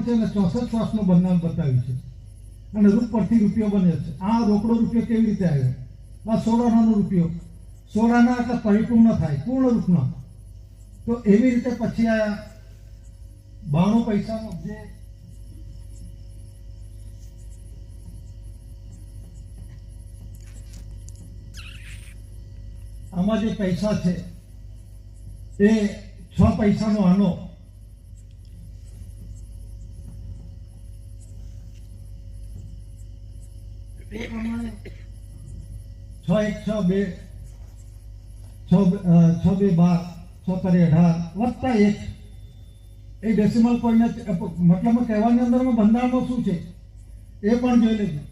છે અને ચોસઠ શ્વાસનો બંધારણ બતાવ્યું છે. અને રૂપ પરથી રૂપિયો બને છે. આ રોકડો રૂપિયો કેવી રીતે આવ્યો? આ સોળાનાનો રૂપિયો. સોળાના એટલે પરિપૂર્ણ થાય, પૂર્ણ રૂપમાં. તો એવી રીતે પછી આ બાણું પૈસાનો જે આમાં જે પૈસા છે, એ છ પૈસાનો આનો એ પ્રમાણે છ એક, છ બે, છ બે- બાર, છ તરી અઢાર, વત્તા એક. એ ડેસિમલ પોઈન્ટ મતલબ કહેવાની અંદરમાં બંધારણમાં શું છે? એ પણ જોઈ લેજો.